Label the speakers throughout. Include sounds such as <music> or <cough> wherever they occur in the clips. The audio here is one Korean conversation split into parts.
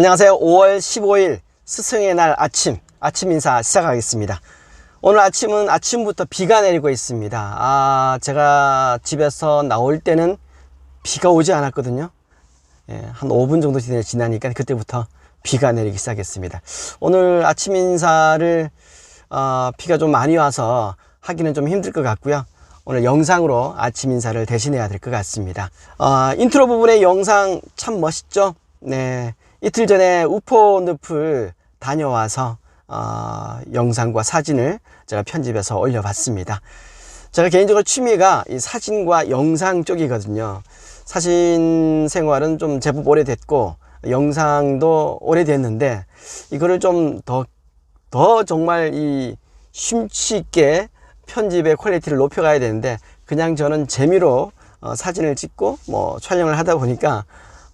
Speaker 1: 안녕하세요. 5월 15일 스승의 날 아침, 아침 인사 시작하겠습니다. 오늘 아침은 아침부터 비가 내리고 있습니다. 아, 제가 집에서 나올 때는 비가 오지 않았거든요. 예, 한 5분 정도 지나- 지나니까 그때부터 비가 내리기 시작했습니다. 오늘 아침 인사를 어, 비가 좀 많이 와서 하기는 좀 힘들 것 같고요. 오늘 영상으로 아침 인사를 대신해야 될 것 같습니다. 어, 인트로 부분의 영상 참 멋있죠? 네. 이틀 전에 우포 늪을 다녀와서 어, 영상과 사진을 제가 편집해서 올려봤습니다. 제가 개인적으로 취미가 이 사진과 영상 쪽이거든요. 사진 생활은 좀 제법 오래됐고 영상도 오래됐는데 이거를 좀 더더 정말 이 심취 있게 편집의 퀄리티를 높여가야 되는데 그냥 저는 재미로 어, 사진을 찍고 뭐 촬영을 하다 보니까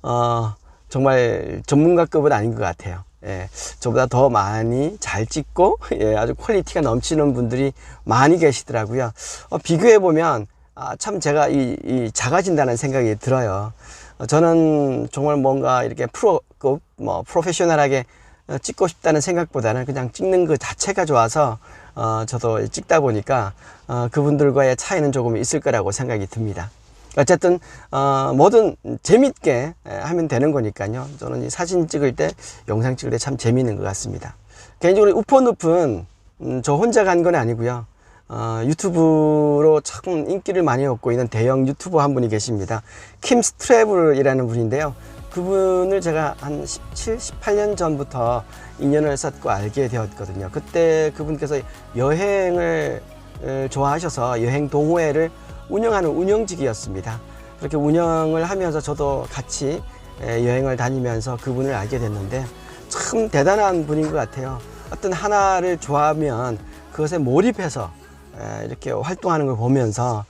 Speaker 1: 어, 정말 전문가급은 아닌 것 같아요. 예, 저보다 더 많이 잘 찍고 <laughs> 예, 아주 퀄리티가 넘치는 분들이 많이 계시더라고요. 어, 비교해 보면 아, 참 제가 이, 이 작아진다는 생각이 들어요. 어, 저는 정말 뭔가 이렇게 프로급, 뭐 프로페셔널하게 어, 찍고 싶다는 생각보다는 그냥 찍는 그 자체가 좋아서 어, 저도 찍다 보니까 어, 그분들과의 차이는 조금 있을 거라고 생각이 듭니다. 어쨌든 어, 뭐든 재밌게 에, 하면 되는 거니까요. 저는 이 사진 찍을 때, 영상 찍을 때 참 재미있는 것 같습니다. 개인적으로 우퍼늪은 음, 저 혼자 간 건 아니고요. 어, 유튜브로 참 인기를 많이 얻고 있는 대형 유튜버 한 분이 계십니다. 킴 스트래블이라는 분인데요. 그분을 제가 한 17, 18년 전부터 인연을 쌓고 알게 되었거든요. 그때 그분께서 여행을 에, 좋아하셔서 여행 동호회를 운영하는 운영직이었습니다. 그렇게 운영을 하면서 저도 같이 에, 여행을 다니면서 그분을 알게 됐는데 참 대단한 분인 것 같아요. 어떤 하나를 좋아하면 그것에 몰입해서 에, 이렇게 활동하는 걸 보면서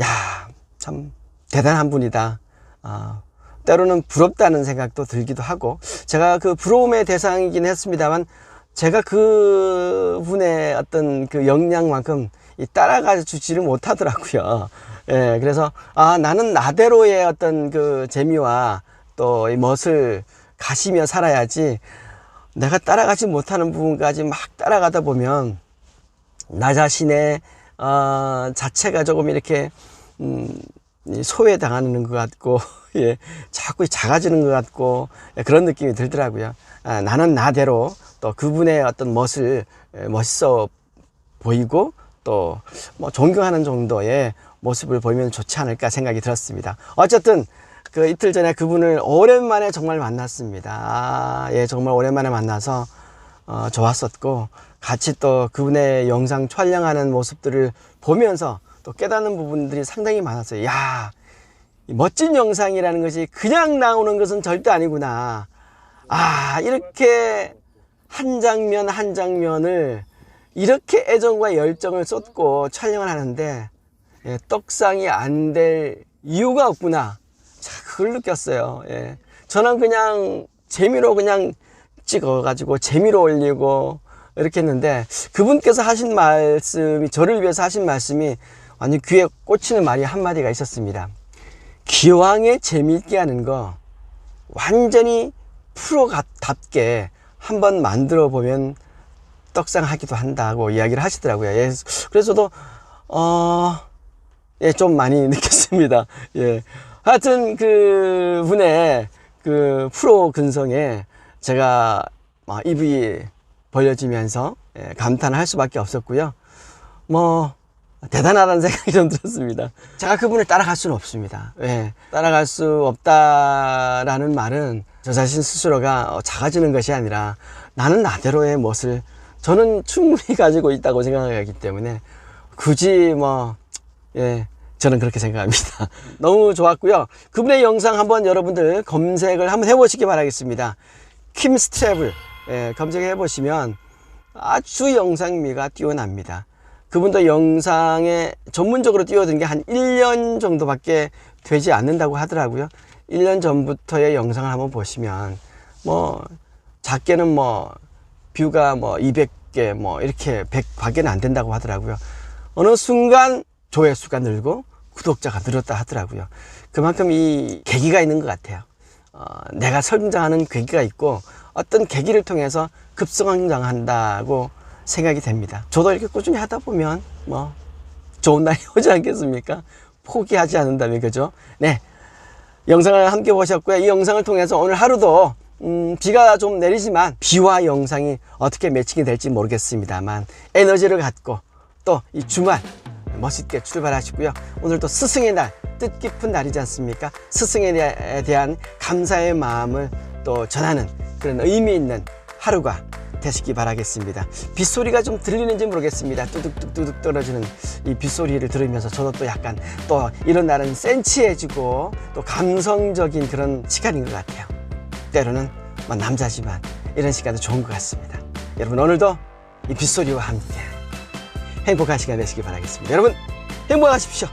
Speaker 1: 야 참 대단한 분이다. 아, 때로는 부럽다는 생각도 들기도 하고 제가 그 부러움의 대상이긴 했습니다만 제가 그 분의 어떤 그 역량만큼 이 따라가 주지를 못하더라고요. 예, 그래서 아 나는 나대로의 어떤 그 재미와 또 이 멋을 가시며 살아야지 내가 따라가지 못하는 부분까지 막 따라가다 보면 나 자신의 어, 자체가 조금 이렇게 음, 이 소외당하는 것 같고 <laughs> 예, 자꾸 작아지는 것 같고 예, 그런 느낌이 들더라고요. 아, 나는 나대로 또 그분의 어떤 멋을 예, 멋있어 보이고 또 뭐 존경하는 정도의 모습을 보이면 좋지 않을까 생각이 들었습니다. 어쨌든 그 이틀 전에 그분을 오랜만에 정말 만났습니다. 아, 예, 정말 오랜만에 만나서 어, 좋았었고 같이 또 그분의 영상 촬영하는 모습들을 보면서 또 깨닫는 부분들이 상당히 많았어요. 야, 이 멋진 영상이라는 것이 그냥 나오는 것은 절대 아니구나. 아, 이렇게 한 장면 한 장면을 이렇게 애정과 열정을 쏟고 촬영을 하는데 예, 떡상이 안 될 이유가 없구나. 자, 그걸 느꼈어요. 예. 저는 그냥 재미로 그냥 찍어 가지고 재미로 올리고 이렇게 했는데 그분께서 하신 말씀이 저를 위해서 하신 말씀이 완전 귀에 꽂히는 말이 한마디가 있었습니다. 기왕에 재미있게 하는 거 완전히 프로답게 한번 만들어 보면 떡상하기도 한다고 이야기를 하시더라고요. 예, 그래서 저도 어, 예, 좀 많이 <laughs> 느꼈습니다. 예. 하여튼 그 분의 그 프로 근성에 제가 막 입이 벌려지면서 예, 감탄을 할 수밖에 없었고요. 뭐 대단하다는 <laughs> 생각이 좀 들었습니다. 제가 그분을 따라갈 수는 없습니다. 예, 따라갈 수 없다라는 말은 저 자신 스스로가 어, 작아지는 것이 아니라 나는 나대로의 멋을 저는 충분히 <laughs> 가지고 있다고 생각하기 때문에 굳이 뭐 예, 저는 그렇게 생각합니다. <laughs> 너무 좋았고요. 그분의 영상 한번 여러분들 검색을 한번 해보시기 바라겠습니다. 킴 스트랩을 예, 검색해 보시면 아주 영상미가 뛰어납니다. 그분도 영상에 전문적으로 뛰어든 게 한 1년 정도밖에 되지 않는다고 하더라고요. 1년 전부터의 영상을 한번 보시면 뭐 작게는 뭐 뷰가 뭐 200개 뭐 이렇게 100밖에는 안 된다고 하더라고요. 어느 순간 조회수가 늘고 구독자가 늘었다 하더라고요. 그만큼 이 계기가 있는 것 같아요. 어, 내가 성장하는 계기가 있고 어떤 계기를 통해서 급성장한다고 생각이 됩니다. 저도 이렇게 꾸준히 하다 보면 뭐 좋은 날이 <laughs> 오지 않겠습니까? 포기하지 않는다면 그죠? 네. 영상을 함께 보셨고요. 이 영상을 통해서 오늘 하루도 음, 비가 좀 내리지만 비와 영상이 어떻게 매칭이 될지 모르겠습니다만 에너지를 갖고 또 이 주말 멋있게 출발하시고요. 오늘도 스승의 날, 뜻깊은 날이지 않습니까? 스승에 대- 대한 감사의 마음을 또 전하는 그런 의미 있는 하루가 되시기 바라겠습니다. 빗소리가 좀 들리는지 모르겠습니다. 뚜둑뚜둑 떨어지는 이 빗소리를 들으면서 저도 또 약간 또 이런 날은 센치해지고 또 감성적인 그런 시간인 것 같아요. 때로는 뭐 남자지만 이런 시간도 좋은 것 같습니다. 여러분 오늘도 이 빗소리와 함께 행복한 시간 되시기 바라겠습니다. 여러분 행복하십시오.